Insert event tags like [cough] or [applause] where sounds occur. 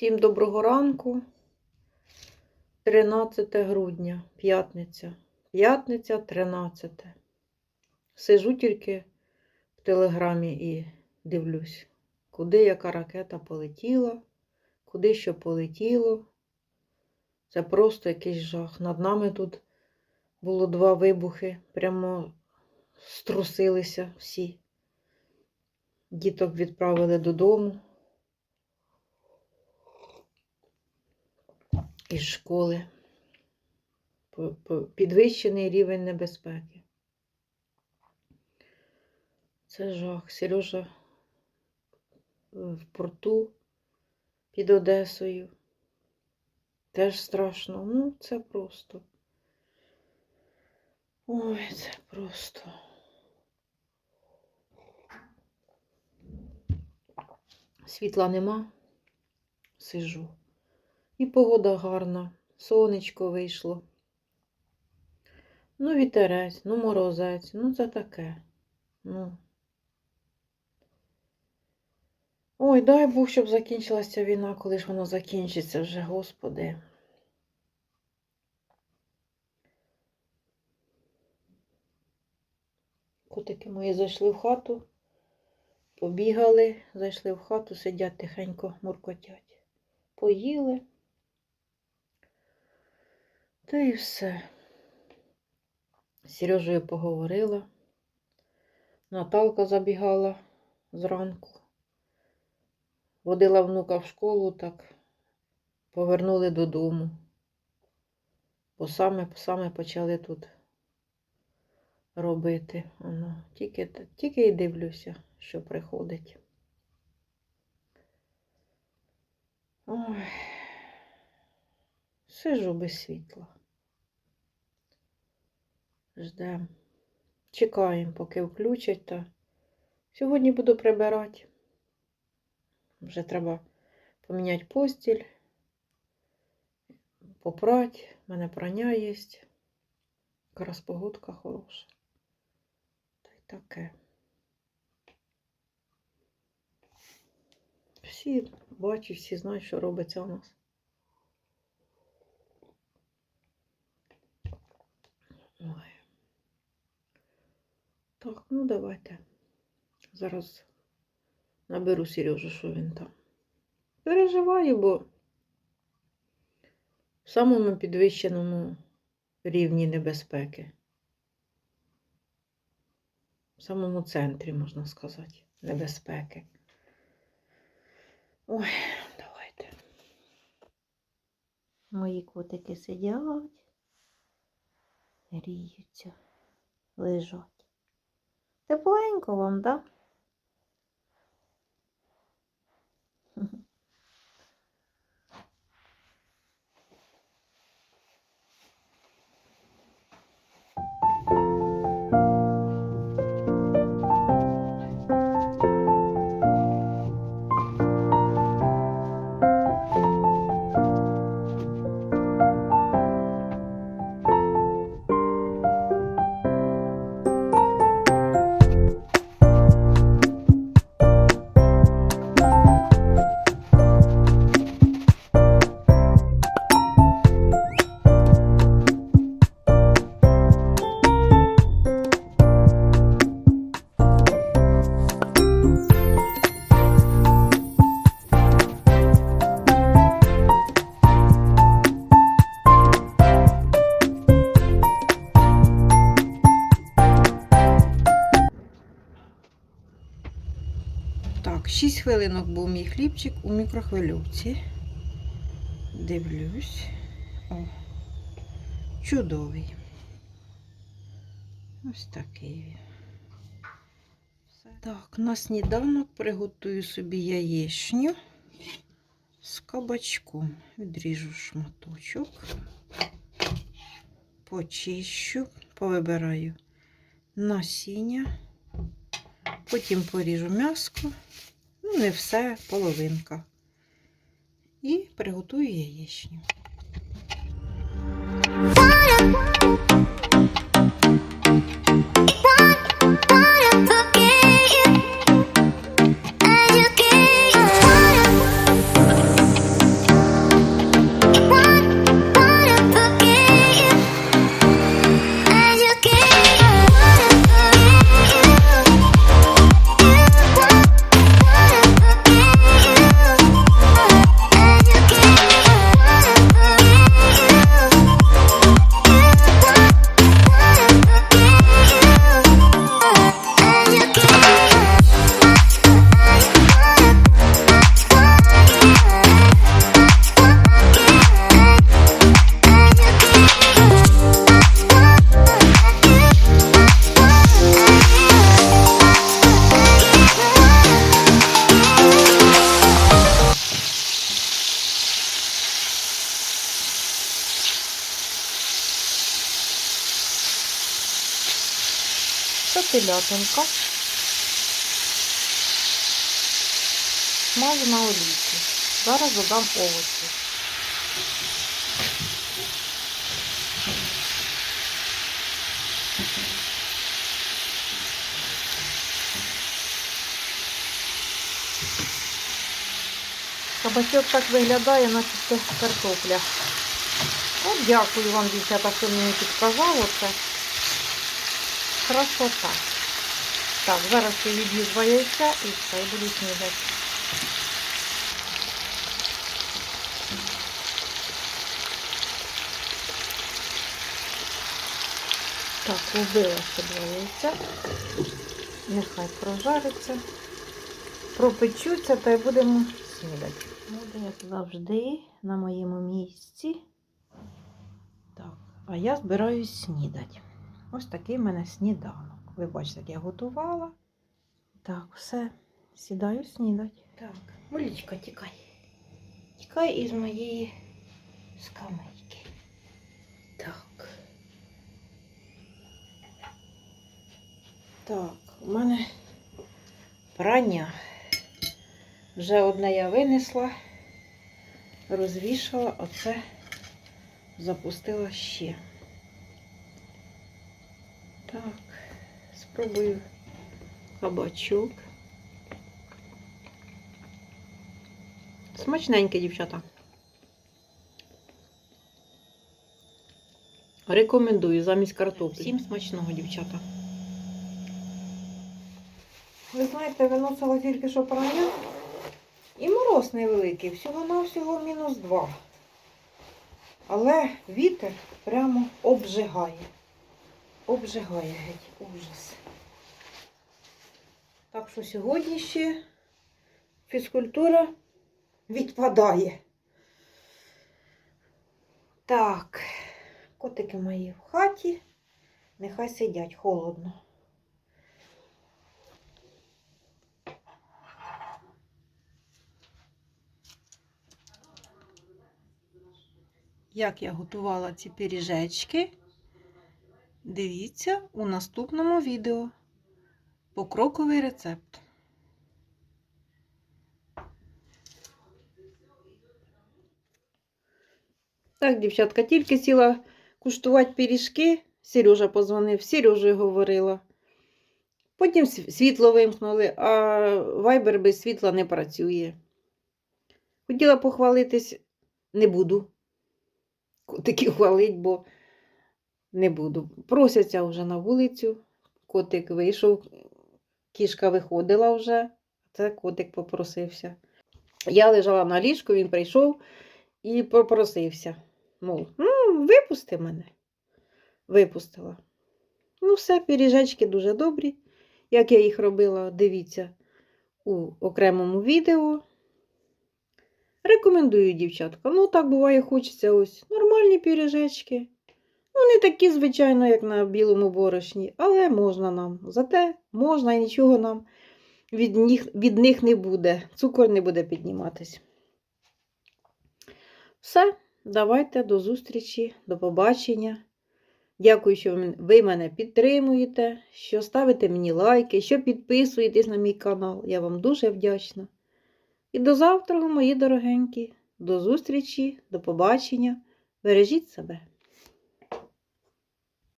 Всім доброго ранку. 13 грудня, п'ятниця. П'ятниця 13. Сижу тільки в телеграмі і дивлюсь, куди яка ракета полетіла, куди що полетіло. Це просто якийсь жах. Над нами тут було два вибухи, прямо струсилися всі. Діток відправили додому. Із школи. Підвищений рівень небезпеки. Це жах. Сережа в порту під Одесою. Теж страшно. Ну, це просто. Ой, це просто. Світла нема. Сижу. І погода гарна, сонечко вийшло. Ну, вітерець, ну, морозець, ну це таке. Ну. Ой, дай Бог, щоб закінчилася війна, коли ж вона закінчиться вже, Господи. Котики мої зайшли в хату, побігали, зайшли в хату, сидять тихенько, муркотять. Поїли. Та і все. Сережею поговорила. Наталка забігала зранку. Водила внука в школу, так повернули додому. Бо саме, саме почали тут робити. Воно. Тільки, тільки і дивлюся, що приходить. Ой, сижу без світла. Ждем. Чекаємо, поки включать. Та... Сьогодні буду прибирати. Вже треба поміняти постіль, попрати. У мене прання є. Якраз погодка хороша. Та й таке. Всі бачать, всі знають, що робиться у нас. Ой. Так, ну давайте. Зараз наберу Сережу, що він там. Переживаю, бо в самому підвищеному рівні небезпеки. В самому центрі, можна сказати, небезпеки. Ой, давайте. Мої котики сидять, гріються, лежать. Тепленько вам? Да? [laughs] 6 хвилинок був мій хлібчик у мікрохвильовці. Дивлюсь. О, чудовий. Ось такий він. Так, на сніданок приготую собі яєчню з кабачком. Відріжу шматочок, почищу, повибираю насіння. Потім поріжу м'яско, ну не все, половинка. І приготую яєчню. телятинка. Смажена олійки. Зараз додам овочі. Кабачок так виглядає, наче це картопля. От дякую вам, дівчата, що мені підказало це. Красота. Так, зараз я два яйця і все, і буду снідати. Так, вбила ще два яйця. Нехай прожариться. Пропечуться та й будемо снідати. Буде, як завжди, на моєму місці. Так, а я збираюсь снідати. Ось такий в мене сніданок. Ви бачите, як я готувала. Так, все, сідаю снідати. Так, Молічка, тікай. Тікай із моєї скамейки. Так. Так, у мене прання. Вже одне я винесла, розвішала, оце запустила ще. Так, спробую кабачок. Смачненьке, дівчата. Рекомендую замість картоплі. Всім смачного, дівчата. Ви знаєте, виносила тільки що прання. І мороз невеликий, всього-навсього мінус два. Але вітер прямо обжигає. Обжигає геть ужас. Так що сьогодні ще фізкультура відпадає. Так, котики мої в хаті. Нехай сидять холодно. Як я готувала ці пиріжечки, дивіться у наступному відео. Покроковий рецепт. Так, дівчатка, тільки сіла куштувати пиріжки. Сережа позвонив, Сережа говорила. Потім світло вимкнули, а вайбер без світла не працює. Хотіла похвалитись, не буду. Котиків хвалить, бо не буду. Просяться вже на вулицю. Котик вийшов, кішка виходила вже, це котик попросився. Я лежала на ліжку, він прийшов і попросився. Мов, «М, випусти мене. Випустила. Ну, все, пиріжечки дуже добрі. Як я їх робила, дивіться у окремому відео. Рекомендую, дівчатка. Ну, так буває, хочеться ось нормальні пиріжечки. Не такі, звичайно, як на білому борошні, але можна нам. Зате можна і нічого нам від них, від них не буде. Цукор не буде підніматись. Все, давайте до зустрічі, до побачення. Дякую, що ви мене підтримуєте, що ставите мені лайки, що підписуєтесь на мій канал. Я вам дуже вдячна. І до завтра, мої дорогенькі. До зустрічі, до побачення. Бережіть себе.